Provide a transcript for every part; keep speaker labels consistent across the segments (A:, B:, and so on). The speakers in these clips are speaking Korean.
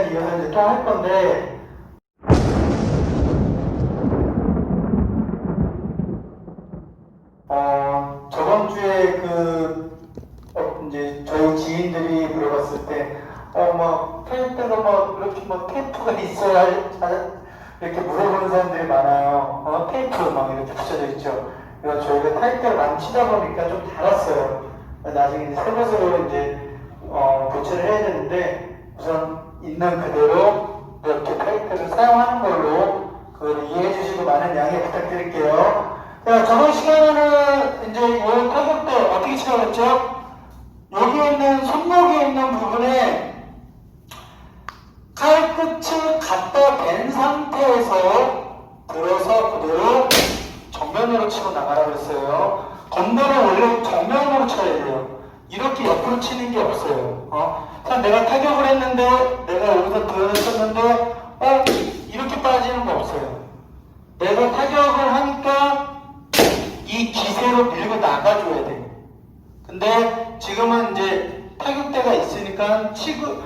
A: 타임배치기를 저번 시간에 이어서 이제 또할 건데, 어, 저번 주에 그, 어, 이제 저희 지인들이 물어봤을 때, 어, 막, 타임대가 막, 이렇게 막 테이프가 있어야 잘, 이렇게 물어보는 사람들이 많아요. 어, 테이프 막 이렇게 붙여져 있죠. 그래서 저희가 타임대를 많이 치다 보니까 좀 달았어요. 나중에 이제 새 것으로 이제, 어, 교체를 해야 되는데, 우선 있는 그대로 이렇게 타임대를 사용하는 걸로 그걸 이해해 주시고 많은 양해 부탁드릴게요. 자, 저번 시간에는 이제 이 타격대 어떻게 치라고 했죠? 여기 있는 손목에 있는 부분에 칼 끝을 갖다 댄 상태에서 들어서 그대로 정면으로 치고 나가라고 했어요. 건반은 원래 정면으로 쳐야 돼요. 이렇게 옆으로 치는 게 없어요. 어? 자, 내가 타격을 했는데, 내가 여기서 들어섰는데, 어? 이렇게 빠지는 거 없어요. 내가 타격을 하니까 이 기세로 밀고 나가줘야 돼. 근데 지금은 이제 타격대가 있으니까 치고,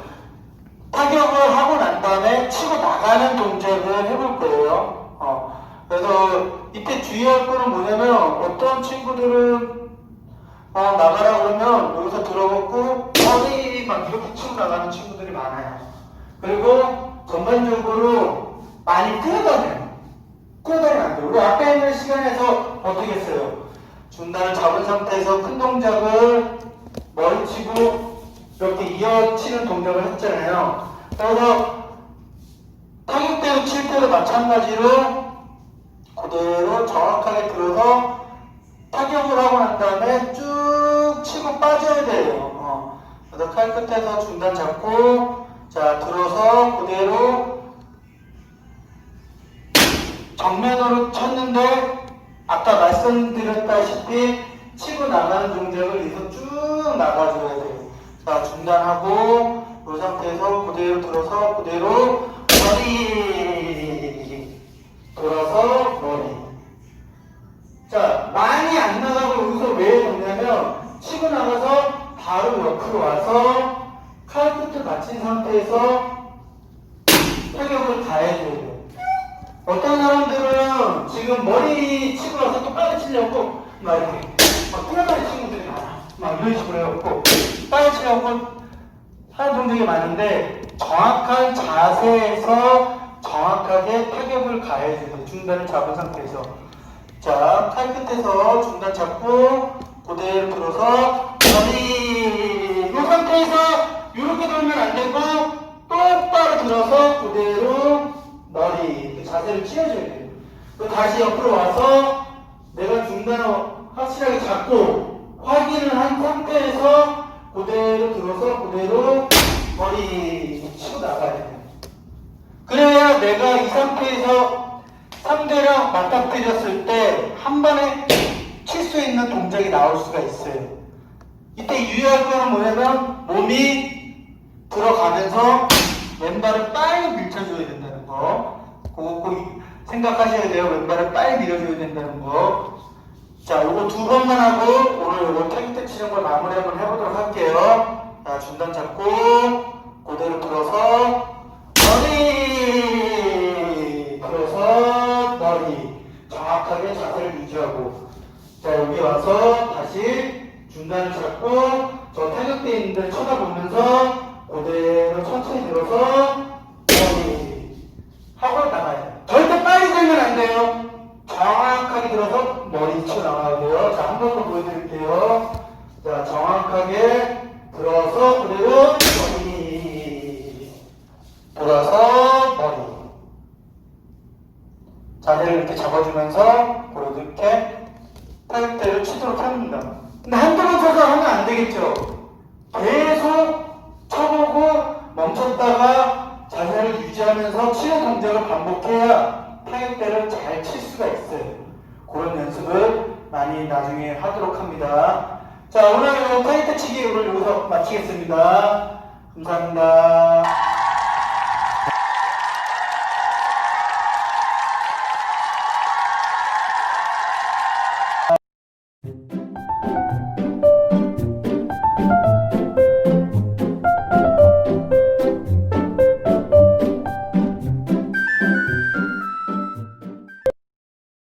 A: 타격을 하고 난 다음에 치고 나가는 동작을 해볼 거예요. 어. 그래서 이때 주의할 거는 뭐냐면 어떤 친구들은 어, 나가라 그러면 여기서 들어먹고 허리 막 이렇게 치고 나가는 친구들이 많아요. 그리고 전반적으로 많이 끌어다녀요. 끌어다니면 안 돼요. 우리 앞에 있는 시간에서 어떻게 했어요? 중단을 잡은 상태에서 큰 동작을 머리 치고 이렇게 이어치는 동작을 했잖아요. 그래서 타격대로 칠 때도 마찬가지로 그대로 정확하게 들어서 타격을 하고 난 다음에 쭉 치고 빠져야 돼요. 어. 그래서 칼 끝에서 중단 잡고 자 들어서 그대로 정면으로 쳤는데 아까 말씀드렸다시피 치고 나가는 동작을 여기서 쭉 나가줘야 돼요. 자 중단하고 이 상태에서 그대로 들어서 그대로 옆으로 와서 칼 끝을 맞춘 상태에서 타격을 가해줘야 돼요. 어떤 사람들은 지금 머리 치고 나서 또 빨리 치려고 막 이렇게 막 뛰어다니는 친구들이 많아. 막 이런 식으로 해갖고 빨리 치려고 하는 동작이 많은데 정확한 자세에서 정확하게 타격을 가해줘야 돼요. 중단을 잡은 상태에서. 자, 칼 끝에서 중단 잡고 그대로 들어서 머리 이 상태에서 이렇게 돌면 안 되고 똑바로 들어서 그대로 머리 그 자세를 취해줘야 돼요. 그리고 다시 옆으로 와서 내가 중단을 확실하게 잡고 확인을 한 상태에서 그대로 들어서 그대로 머리 치고 나가야 돼요. 그래야 내가 이 상태에서 상대랑 맞닥뜨렸을 때 한 번에 칠 수 있는 동작이 나올 수가 있어요. 이때 유의할 거는 뭐냐면 몸이 들어가면서 왼발을 빨리 밀쳐줘야 된다는 거. 그거 꼭 생각하셔야 돼요. 왼발을 빨리 밀어줘야 된다는 거. 자, 요거 두 번만 하고 오늘 요거 타격대 치는 걸 마무리 한번 해보도록 할게요. 자, 중단 잡고 그대로 들어서 머리 들어서 머리 정확하게 자세를 유지하고 자 여기 와서 다시 중단을 잡고 저 타격대 있는 데 쳐다보면서 그대로 천천히 들어서 머리 하고 나가야 돼요. 절대 빨리 들면 안 돼요. 정확하게 들어서 머리 치고 나가야 돼요. 자, 한 번 더 보여드릴게요. 자, 정확하게 들어서 그대로 머리 돌아서 머리 자세를 이렇게 잡아주면서 이렇게 타격대를 치도록 합니다. 번 쳐서 하면 안 되겠죠. 계속 쳐보고 멈췄다가 자세를 유지하면서 치는 동작을 반복해야 타격대를 잘 칠 수가 있어요. 그런 연습을 많이 나중에 하도록 합니다. 자, 오늘 타격대 치기 오늘 여기서 마치겠습니다. 감사합니다.